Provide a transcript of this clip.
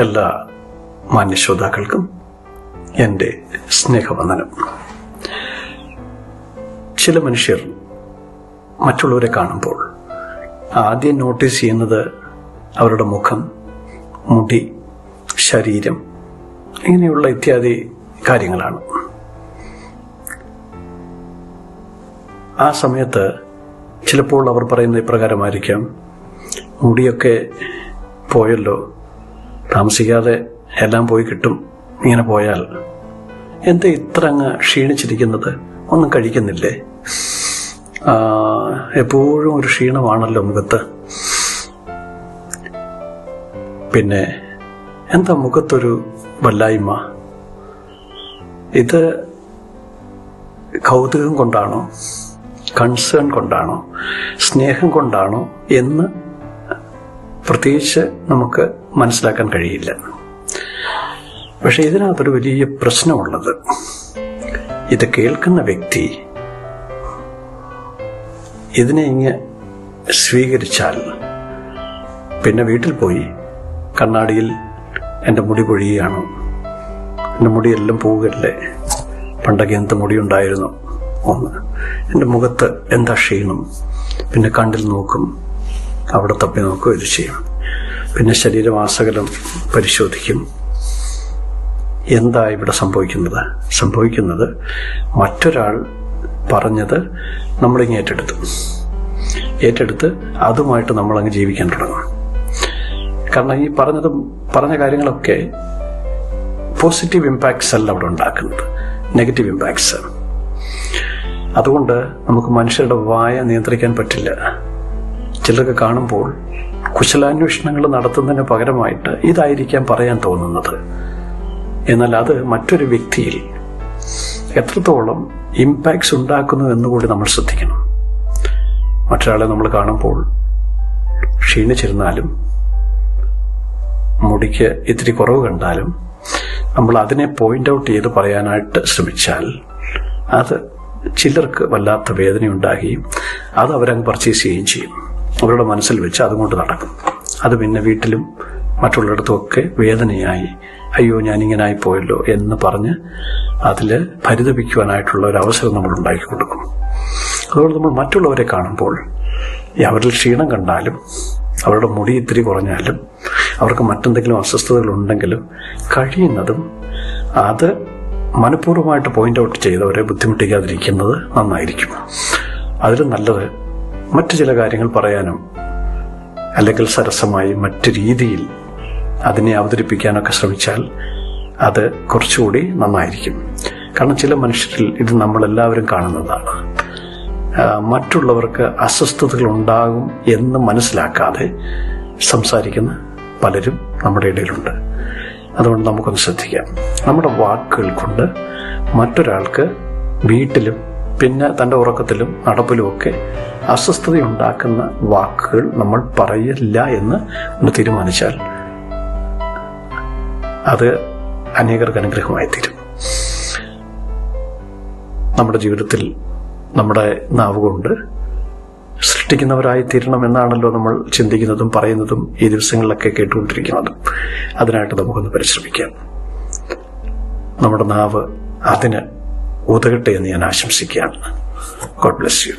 എല്ലാ മാന്യശ്രോതാക്കൾക്കും എന്റെ സ്നേഹവന്ദനം. ചില മനുഷ്യർ മറ്റുള്ളവരെ കാണുമ്പോൾ ആദ്യം നോട്ടീസ് ചെയ്യുന്നത് അവരുടെ മുഖം മുടി ശരീരം ഇങ്ങനെയുള്ള ഇത്യാദി കാര്യങ്ങളാണ്. ആ സമയത്ത് ചിലപ്പോൾ അവർ പറയുന്ന ഇപ്രകാരമായിരിക്കാം മുടിയൊക്കെ പോയല്ലോ താമസിക്കാതെ എല്ലാം പോയി കിട്ടും. ഇങ്ങനെ പോയാൽ എന്താ ഇത്ര അങ്ങ് ക്ഷീണിച്ചിരിക്കുന്നത്? ഒന്നും കഴിക്കുന്നില്ലേ? എപ്പോഴും ഒരു ക്ഷീണമാണല്ലോ മുഖത്ത്. പിന്നെ എന്താ മുഖത്തൊരു വല്ലായ്മ? ഇത് കൗതുകം കൊണ്ടാണോ? കൺസേൺ കൊണ്ടാണോ? സ്നേഹം കൊണ്ടാണോ? എന്ന് പ്രത്യേകിച്ച് നമുക്ക് മനസ്സിലാക്കാൻ കഴിയില്ല. പക്ഷെ ഇതിനകത്തൊരു വലിയ പ്രശ്നമുള്ളത്. ഇത് കേൾക്കുന്ന വ്യക്തി ഇതിനെ ഇങ്ങ് സ്വീകരിച്ചാൽ പിന്നെ വീട്ടിൽ പോയി കണ്ണാടിയിൽ എന്റെ മുടി പൊഴിയുകയാണ്. എന്റെ മുടിയെല്ലാം പോവുകയല്ലേ? പണ്ടൊക്കെ എന്ത് മുടി ഉണ്ടായിരുന്നു ഒന്ന്. എന്റെ മുഖത്ത് എന്താ ക്ഷീണം? പിന്നെ കണ്ടിൽ നോക്കും അവിടെ തപ്പി നോക്കും ഇത് ചെയ്യും. പിന്നെ ശരീരമാസകലം പരിശോധിക്കും. എന്താ ഇവിടെ സംഭവിക്കുന്നത്? സംഭവിക്കുന്നത് മറ്റൊരാൾ പറഞ്ഞത് നമ്മളിങ്ങ് ഏറ്റെടുത്തു. ഏറ്റെടുത്ത് അതുമായിട്ട് നമ്മളങ്ങ് ജീവിക്കാൻ തുടങ്ങും. കാരണം ഈ പറഞ്ഞത് പറഞ്ഞ കാര്യങ്ങളൊക്കെ പോസിറ്റീവ് ഇമ്പാക്ട്സ് അല്ല അവിടെ ഉണ്ടാക്കുന്നത്. Negative impacts. അതുകൊണ്ട് നമുക്ക് മനുഷ്യരുടെ വായ നിയന്ത്രിക്കാൻ പറ്റില്ല. ചിലർക്ക് കാണുമ്പോൾ കുശലാന്വേഷണങ്ങൾ നടത്തുന്നതിന് പകരമായിട്ട് ഇതായിരിക്കാം പറയാൻ തോന്നുന്നത്. എന്നാൽ അത് മറ്റൊരു വ്യക്തിയിൽ എത്രത്തോളം ഇമ്പാക്ട്സ് ഉണ്ടാക്കുന്നു എന്നുകൂടി നമ്മൾ ശ്രദ്ധിക്കണം. മറ്റൊരാളെ നമ്മൾ കാണുമ്പോൾ ക്ഷീണിച്ചിരുന്നാലും മുടിക്ക് ഇത്തിരി കുറവ് കണ്ടാലും നമ്മൾ അതിനെ പോയിന്റ് ഔട്ട് ചെയ്ത് പറയാനായിട്ട് ശ്രമിച്ചാൽ അത് ചിലർക്ക് വല്ലാത്ത വേദന വേദനയുണ്ടാകുകയും അത് അവരങ്ങ് പർച്ചേസ് ചെയ്യുകയും ചെയ്യും. അവരുടെ മനസ്സിൽ വെച്ച് അതുകൊണ്ട് നടക്കും. അത് പിന്നെ വീട്ടിലും മറ്റുള്ളിടത്തുമൊക്കെ വേദനയായി അയ്യോ ഞാനിങ്ങനായി പോയല്ലോ എന്ന് പറഞ്ഞ് അതിൽ പരിതപിക്കുവാനായിട്ടുള്ള ഒരു അവസരം നമ്മൾ ഉണ്ടാക്കി കൊടുക്കും. അതുകൊണ്ട് നമ്മൾ മറ്റുള്ളവരെ കാണുമ്പോൾ അവരിൽ ക്ഷീണം കണ്ടാലും അവരുടെ മുടി ഇത്തിരി കുറഞ്ഞാലും അവർക്ക് മറ്റെന്തെങ്കിലും അസ്വസ്ഥതകൾ ഉണ്ടെങ്കിലും കഴിയുന്നതും അത് മനഃപൂർവമായിട്ട് പോയിന്റ് ഔട്ട് ചെയ്തവരെ ബുദ്ധിമുട്ടിക്കാതിരിക്കുന്നത് നന്നായിരിക്കും. അതിൽ നല്ലത് മറ്റു ചില കാര്യങ്ങൾ പറയാനും അല്ലെങ്കിൽ സരസമായി മറ്റു രീതിയിൽ അതിനെ അവതരിപ്പിക്കാനൊക്കെ ശ്രമിച്ചാൽ അത് കുറച്ചുകൂടി നന്നായിരിക്കും. കാരണം ചില മനുഷ്യരിൽ ഇത് നമ്മളെല്ലാവരും കാണുന്നതാണ്. മറ്റുള്ളവർക്ക് അസ്വസ്ഥതകൾ ഉണ്ടാകും എന്ന് മനസ്സിലാക്കാതെ സംസാരിക്കുന്ന പലരും നമ്മുടെ ഇടയിലുണ്ട്. അതുകൊണ്ട് നമുക്കൊന്ന് ശ്രദ്ധിക്കാം. നമ്മുടെ വാക്കുകൾ കൊണ്ട് മറ്റൊരാൾക്ക് വീട്ടിലും പിന്നെ തന്റെ ഉറക്കത്തിലും നടപ്പിലുമൊക്കെ അസ്വസ്ഥതയുണ്ടാക്കുന്ന വാക്കുകൾ നമ്മൾ പറയില്ല എന്ന് ഒന്ന് തീരുമാനിച്ചാൽ അത് അനേകർക്ക് അനുഗ്രഹമായി തീരും. നമ്മുടെ ജീവിതത്തിൽ നമ്മുടെ നാവ് കൊണ്ട് സൃഷ്ടിക്കുന്നവരായി തീരണം എന്നാണല്ലോ നമ്മൾ ചിന്തിക്കുന്നതും പറയുന്നതും ഈ ദിവസങ്ങളിലൊക്കെ കേട്ടുകൊണ്ടിരിക്കുന്നതും. അതിനായിട്ട് നമുക്കൊന്ന് പരിശ്രമിക്കാം. നമ്മുടെ നാവ് അതിന് ഉതകട്ടെ എന്ന് ഞാൻ ആശംസിക്കുകയാണ്. God bless you